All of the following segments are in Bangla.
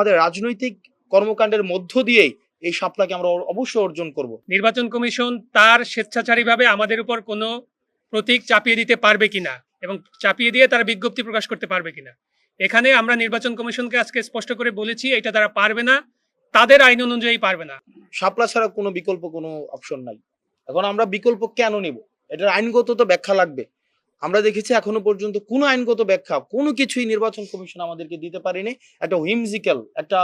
আমাদের রাজনৈতিক কর্মকাণ্ডের মধ্য দিয়েই এই সাপলাকে আমরা অবশ্যই অর্জন করব। নির্বাচন কমিশন তার স্বেচ্ছাচারীভাবে আমাদের উপর কোনো প্রতীক চাপিয়ে দিতে পারবে কিনা এবং চাপিয়ে দিয়ে তারা বিজ্ঞপ্তি প্রকাশ করতে পারবে কিনা। এখানে আমরা নির্বাচন কমিশনকে আজকে স্পষ্ট করে বলেছি এটা তারা পারবে না তাদের আইন অনুযায়ী পারবে না। সাপলা ছাড়া কোনো বিকল্প কোনো অপশন নাই। এখন আমরা বিকল্প কেন নিব? এটার আইনগত তো ব্যাখ্যা লাগবে। আমরা দেখেছি এখনও পর্যন্ত কোনো আইনগত ব্যাখ্যা, কোনো কিছুই নির্বাচন কমিশন আমাদেরকে দিতে পারেনি। একটা হুইমজিক্যাল একটা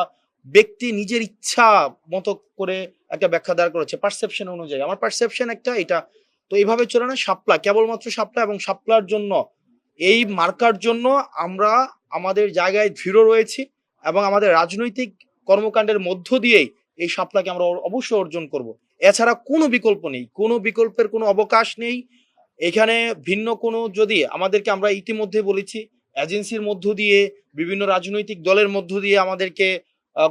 ব্যক্তি নিজের ইচ্ছা মতো করে একটা ব্যাখ্যা দাঁড় করেছে পারসেপশন অনুযায়ী। আমার পারসেপশন একটা, এটা তো এইভাবে চলে না, সাপলা, কেবলমাত্র শাপলা এবং সাপলার জন্য, এই মার্কার জন্য আমরা আমাদের জায়গায় দৃঢ় রয়েছি এবং আমাদের রাজনৈতিক কর্মকাণ্ডের মধ্য দিয়েই এই সাপলাকে আমরা অবশ্যই অর্জন করব। এছাড়া কোনো বিকল্প নেই, কোনো বিকল্পের কোনো অবকাশ নেই এখানে ভিন্ন কোনো যদি আমাদেরকে আমরা ইতিমধ্যে বলেছি এজেন্সির মধ্য দিয়ে, বিভিন্ন রাজনৈতিক দলের মধ্য দিয়ে আমাদেরকে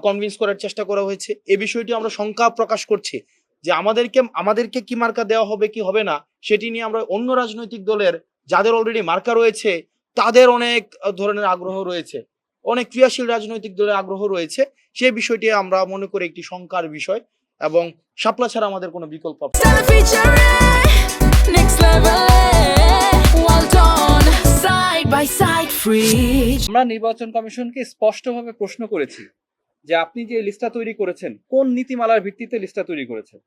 কনভিন্স করার চেষ্টা করা হয়েছে। এ বিষয়টি আমরা শঙ্কা প্রকাশ করছি যে আমাদেরকে আমাদেরকে কি মার্কা দেওয়া হবে, কি হবে না, সেটি নিয়ে আমরা অন্য রাজনৈতিক দলের যাদের অলরেডি মার্কা রয়েছে, তাদের অনেক ধরনের আগ্রহ রয়েছে। অনেক ক্রিয়াশীল রাজনৈতিক দলের আগ্রহ রয়েছে। সেই বিষয়টি আমরা মনে করি একটি শঙ্কার বিষয় এবং শাপলা ছাড়া আমাদের কোনো বিকল্প আমরা নির্বাচন কমিশনকে স্পষ্টভাবে প্রশ্ন করেছি যে আপনি যে লিস্টটা তৈরি করেছেন, কোন নীতিমালার ভিত্তিতে লিস্টটা তৈরি করেছেন?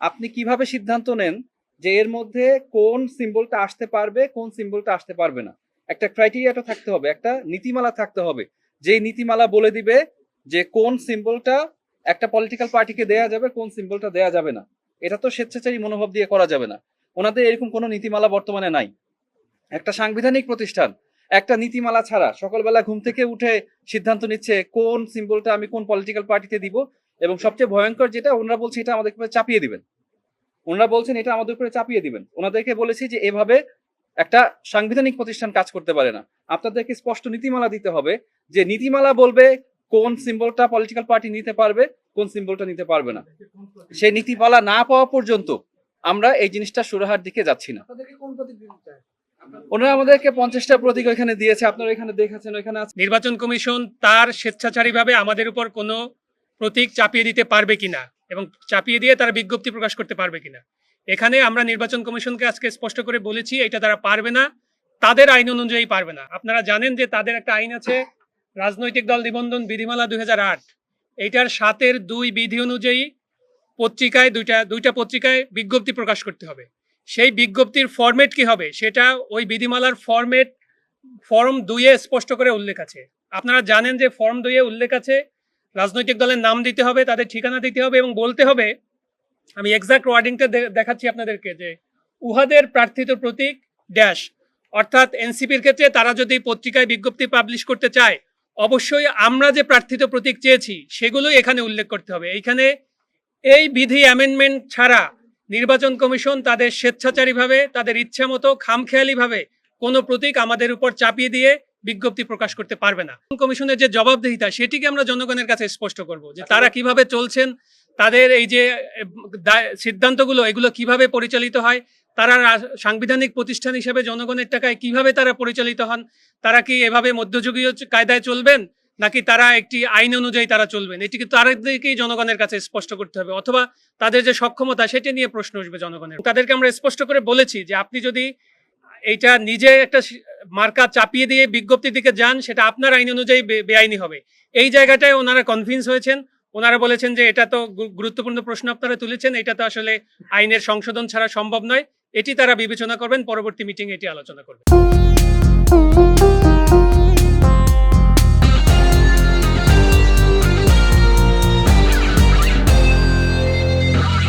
আপনি কীভাবে সিদ্ধান্ত নেন যে এর মধ্যে কোন সিম্বলটা আসতে পারবে, কোন সিম্বলটা আসতে পারবে না? একটা ক্রাইটেরিয়াটা থাকতে হবে, একটা নীতিমালা থাকতে হবে। যে নীতিমালা বলে দিবে যে কোন সিম্বলটা একটা পলিটিক্যাল পার্টিকে দেয়া যাবে, কোন সিম্বলটা দেয়া যাবে না। এটা তো স্বেচ্ছাচারী মনোভাব দিয়ে করা যাবে না। ওনাদের এরকম কোনো নীতিমালা বর্তমানে নাই। একটা সাংবিধানিক প্রতিষ্ঠান একটা নীতিমালা ছাড়া সকালবেলা ঘুম থেকে উঠে সিদ্ধান্ত নিচ্ছে কোন সিম্বলটা আমি কোন পলিটিক্যাল পার্টিতে দিব এবং সবচেয়ে ভয়ঙ্কর যেটা ওনারা বলছে এটা আমাদের উপরে চাপিয়ে দিবেন। ওনারা বলছেন এটা আমাদের উপরে চাপিয়ে দিবেন। ওনাদেরকে বলেছি যে এভাবে একটা সাংবিধানিক প্রতিষ্ঠান কাজ করতে পারে না। আপনাদেরকে স্পষ্ট নীতিমালা দিতে হবে যে নীতিমালা বলবে কোন সিম্বলটা পলিটিক্যাল পার্টি নিতে পারবে, কোন সিম্বলটা নিতে পারবে না। সেই নীতিমালা না পাওয়া পর্যন্ত আমরা এই জিনিসটা সুরাহার দিকে যাচ্ছি না। ওনারা আমাদেরকে পঞ্চাশটা প্রতীক ওইখানে দিয়েছে, আপনারা এখানে দেখেছেন, ওইখানে নির্বাচন কমিশন তার স্বেচ্ছাচারীভাবে আমাদের উপর কোনো প্রতীক চাপিয়ে দিতে পারবে কিনা এবং চাপিয়ে দিয়ে তারা বিজ্ঞপ্তি প্রকাশ করতে পারবে কিনা। এখানে আমরা নির্বাচন কমিশনকে আজকে স্পষ্ট করে বলেছি, এটা তারা পারবে না, তাদের আইন অনুযায়ী পারবে না। আপনারা জানেন যে তাদের একটা আইন আছে, রাজনৈতিক দল নিবন্ধন বিধিমালা দুই হাজার আট। এইটার সাতের দুই বিধি অনুযায়ী পত্রিকায় দুইটা দুইটা পত্রিকায় বিজ্ঞপ্তি প্রকাশ করতে হবে। সেই বিজ্ঞপ্তির ফরম্যাট কি হবে? সেটা ওই বিধিমালার ফরম্যাট ফর্ম দুইয়ে স্পষ্ট করে উল্লেখ আছে। আপনারা জানেন যে ফর্ম দুইয়ে উল্লেখ আছে, রাজনৈতিক দলের নাম দিতে হবে, তাদের ঠিকানা দিতে হবে এবং বলতে হবে, আমি এক্সাক্ট ওয়ার্ডিংটা দেখাচ্ছি আপনাদেরকে যে উহাদের প্রার্থিত প্রতীক ড্যাশ অর্থাৎ এনসিপির ক্ষেত্রে তারা যদি পত্রিকায় বিজ্ঞপ্তি পাবলিশ করতে চায়, অবশ্যই আমরা যে প্রার্থিত প্রতীক চেয়েছি, সেগুলোই এখানে উল্লেখ করতে হবে। এইখানে এই বিধি অ্যামেন্ডমেন্ট ছাড়া নির্বাচন কমিশন তাদের স্বেচ্ছাচারীভাবে তাদের ইচ্ছা মতো খামখেয়ালিভাবে কোনো প্রতীক আমাদের উপর চাপিয়ে দিয়ে বিজ্ঞপ্তি প্রকাশ করতে পারবে না। কমিশনের যে জবাবদিহিতা সেটিকে আমরা জনগণের কাছে স্পষ্ট করব যে তারা কীভাবে চলছেন তাদের এই যে সিদ্ধান্তগুলো এগুলো কীভাবে পরিচালিত হয় তারা সাংবিধানিক প্রতিষ্ঠান হিসেবে জনগণের টাকায় কীভাবে তারা পরিচালিত হন তারা কি এভাবে মধ্যযুগীয় কায়দায় চলবেন? নাকি তারা একটি আইন অনুযায়ী তারা চলবেন? এটিকে তাদেরকেই জনগণের কাছে স্পষ্ট করতে হবে। অথবা তাদের যে সক্ষমতা, সেটা নিয়ে প্রশ্ন উঠবে জনগণের। তাদেরকে আমরা স্পষ্ট করে বলেছি যে আপনি যদি এটা নিজে একটা মার্কা চাপিয়ে দিয়ে বিজ্ঞপ্তির দিকে যান, সেটা আপনার আইন অনুযায়ী বেআইনি হবে। এই জায়গাটায় ওনারা কনভিন্স হয়েছেন। ওনারা বলেছেন যে এটা তো গুরুত্বপূর্ণ প্রশ্ন আপনারা তুলেছেন। এটা তো আসলে আইনের সংশোধন ছাড়া সম্ভব নয়। এটি তারা বিবেচনা করবেন। পরবর্তী মিটিং এটি আলোচনা করবেন।